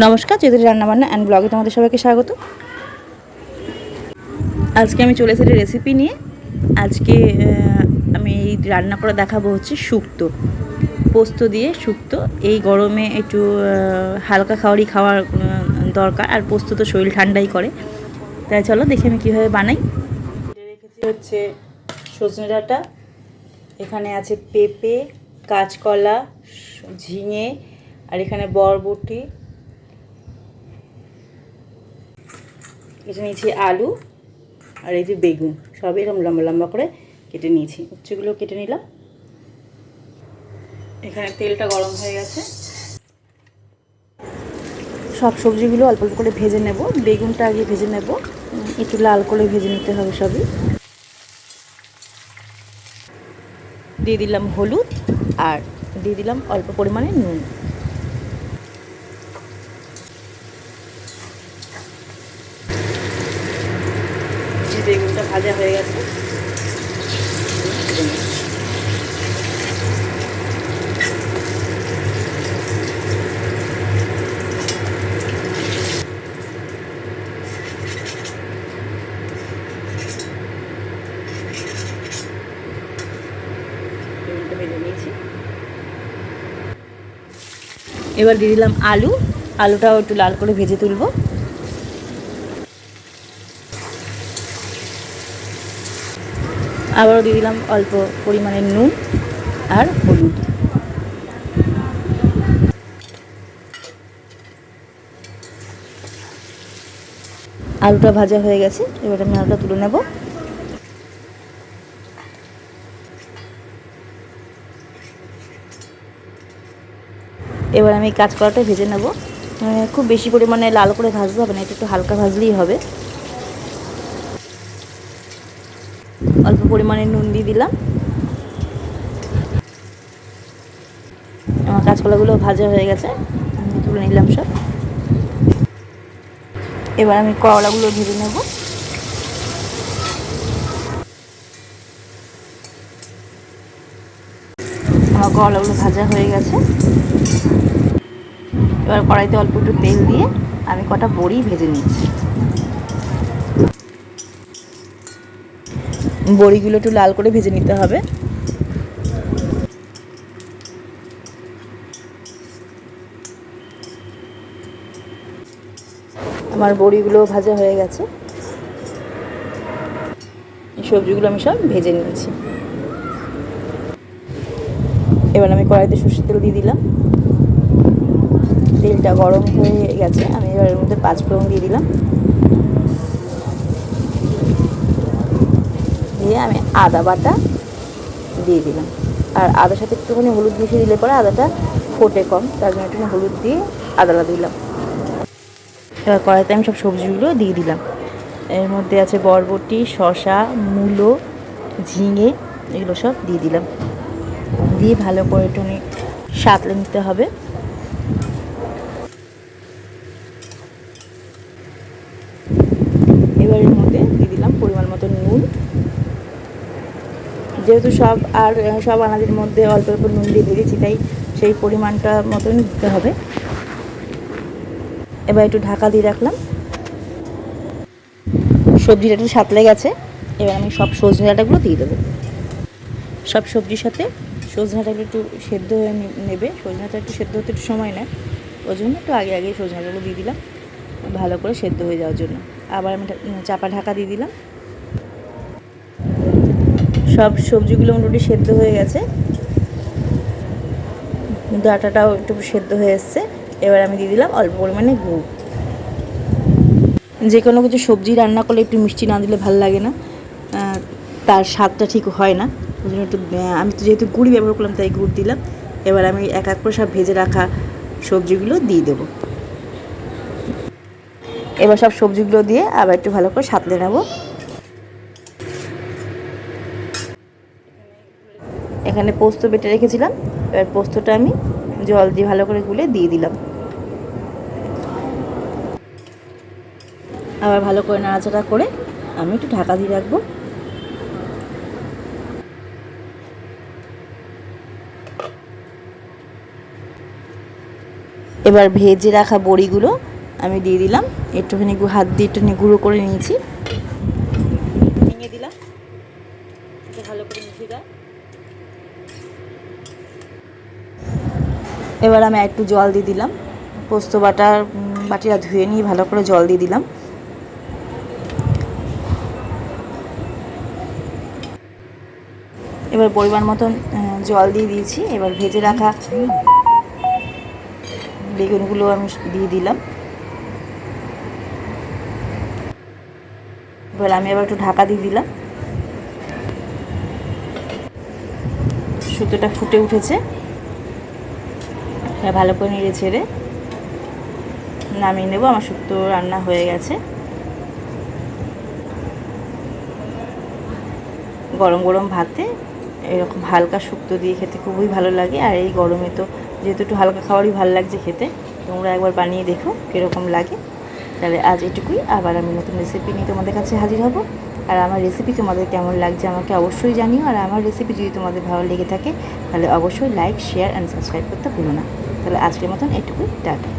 নমস্কার চৌধুরী রান্নাবান্না অ্যান্ড ব্লগে তোমাদের সবাইকে স্বাগত। আজকে আমি চলে এসেছি রেসিপি নিয়ে। আজকে আমি এই রান্না করে দেখাবো হচ্ছে শুক্তো। পোস্ত দিয়ে শুক্তো। এই গরমে একটু হালকা খাওয়ারই খাওয়ার দরকার। আর পোস্ত তো শরীর ঠান্ডাই করে। তাই চলো দেখি আমি কীভাবে বানাই। রেখেছি হচ্ছে সজনে ডাঁটা। এখানে আছে পেঁপে, কাঁচকলা, ঝিঙে, আর এখানে বরবটি। কেটে নিয়েছি আলু আর এই যে বেগুন সব এরকম লম্বা লম্বা করে কেটে নিয়েছি। উচ্চগুলো কেটে নিলাম। এখানে তেলটা গরম হয়ে গেছে। সব সবজিগুলো অল্প অল্প করে ভেজে নেব। বেগুনটা আগে ভেজে নেব। একটু লাল করে ভেজে নিতে হবে সবই। দিয়ে দিলাম হলুদ আর দিয়ে দিলাম অল্প পরিমাণে নুন। বেগুনটা ভাজা হয়ে গেছে। এবার দিয়ে দিলাম আলু। আলুটাও একটু লাল করে ভেজে তুলবো। আবারও দিয়ে দিলাম অল্প পরিমাণে নুন আর হলুদ। আলুটা ভাজা হয়ে গেছে, এবার আমি আলুটা তুলে নেব। এবার আমি কাঁচকলাটা ভেজে নেব। মানে খুব বেশি পরিমাণে লাল করে ভাজতে হবে না, এটা একটু হালকা ভাজলেই হবে। অল্প পরিমাণে নুন দিয়ে দিলাম। আমার কাঁচকলাগুলো ভাজা হয়ে গেছে তুলে নিলাম সব। এবার আমি করলাগুলো ভেজে নেব। আমার করলাগুলো ভাজা হয়ে গেছে। এবার কড়াইতে অল্প একটু তেল দিয়ে আমি কটা বড়ি ভেজে নিচ্ছি। বড়িগুলো একটু লাল করে ভেজে নিতে হবে। আমার বড়িগুলো ভাজা হয়ে গেছে। সবজিগুলো আমি সব ভেজে নিয়েছি। এবার আমি কড়াইতে সর্ষের তেল দিয়ে দিলাম। তেলটা গরম হয়ে গেছে, আমি এবার এর মধ্যে পাঁচ ফোড়ন দিয়ে দিলাম। দিয়ে আমি আদা বাটা দিয়ে দিলাম। আর আদার সাথে একটুখানি হলুদ মিশিয়ে দিলে পরে আদাটা ফোটে কম, তার জন্য একটুখানি হলুদ দিয়ে আদাটা দিলাম। এবার কড়াইতে আমি সব সবজিগুলো দিয়ে দিলাম। এর মধ্যে আছে বরবটি শশা মূলো, ঝিঙে, এগুলো সব দিয়ে দিলাম। দিয়ে ভালো করে একটু সাঁতলে নিতে হবে। এবার এর মধ্যে দিয়ে দিলাম পরিমাণ মতো নুন। যেহেতু সব আর সব আনাজের মধ্যে অল্প অল্প নুন দিয়ে দিয়েছি তাই সেই পরিমাণটা মতন দিতে হবে। এবার একটু ঢাকা দিয়ে রাখলাম। সবজিটা একটু সাঁতলে গেছে, এবার আমি সব সজনে ডাঁটাগুলো দিয়ে দেবো। সব সবজির সাথে সজনে ডাঁটাগুলো একটু সেদ্ধ হয়ে নেবে। সজনে ডাঁটা একটু সেদ্ধ হতে একটু সময় নেয়, ওই জন্য একটু আগে আগে সজনে ডাঁটাগুলো দিয়ে দিলাম, ভালো করে সেদ্ধ হয়ে যাওয়ার জন্য। আবার আমি চাপা ঢাকা দিয়ে দিলাম। সব সবজিগুলো মোটামুটি সেদ্ধ হয়ে গেছে। কিন্তু আটাটাও একটু সেদ্ধ হয়ে এসছে। এবার আমি দিয়ে দিলাম অল্প পরিমাণে গুড়। যে কোনো কিছু সবজি রান্না করলে একটু মিষ্টি না দিলে ভালো লাগে না। তার স্বাদটা ঠিক হয় না। ওই জন্য একটু আমি তো যেহেতু গুড় ব্যবহার করলাম, তাই গুড় দিলাম। এবার আমি এক এক করে সব ভেজে রাখা সবজিগুলো দিয়ে দেবো। এবার সব সবজিগুলো দিয়ে আবার একটু ভালো করে সাঁতলে নেব। এখানে পোস্ত বেটে রেখেছিলাম। এবার পোস্তটা আমি জল দিয়ে ভালো করে গুলে দিয়ে দিলাম। আবার ভালো করে নাড়াচাড়া করে আমি একটু ঢাকা দিয়ে রাখব। এবার ভেজে রাখা বড়িগুলো আমি দিয়ে দিলাম। একটুখানি হাত দিয়ে একটুখানি গুঁড়ো করে নিয়েছি। ভেঙে দিলাম। ভালো করে মিশে যায়। এবার আমি একটু জল দিয়ে দিলাম। পোস্ত বাটার বাটিটা ধুয়ে নিয়ে ভালো করে জল দিয়ে দিলাম। এবার পরিমাণ মতন জল দিয়ে দিয়েছি। এবার ভেজে রাখা বেগুনগুলো আমি দিয়ে দিলাম। এবার আমি আবার একটু ঢাকা দিয়ে দিলাম। সুতোটা ফুটে উঠেছে। ভালো করে নেড়ে ছেড়ে নামিয়ে নেব। আমার শুক্তো রান্না হয়ে গেছে। গরম গরম ভাতে এরকম হালকা শুক্তো দিয়ে খেতে খুবই ভালো লাগে। আর এই গরমে তো যেহেতু একটু হালকা খাবারই ভালো লাগছে খেতে, তোমরা একবার বানিয়ে দেখো কীরকম লাগে। তাহলে আজ এটুকুই। আবার আমি নতুন রেসিপি নিয়ে তোমাদের কাছে হাজির হব। আর আমার রেসিপি তোমাদের কেমন লাগছে আমাকে অবশ্যই জানিও। আর আমার রেসিপি যদি তোমাদের ভালো লেগে থাকে, তাহলে অবশ্যই লাইক শেয়ার অ্যান্ড সাবস্ক্রাইব করতে ভুলো না। তাহলে আজকের মতন এটুকুই টাটা।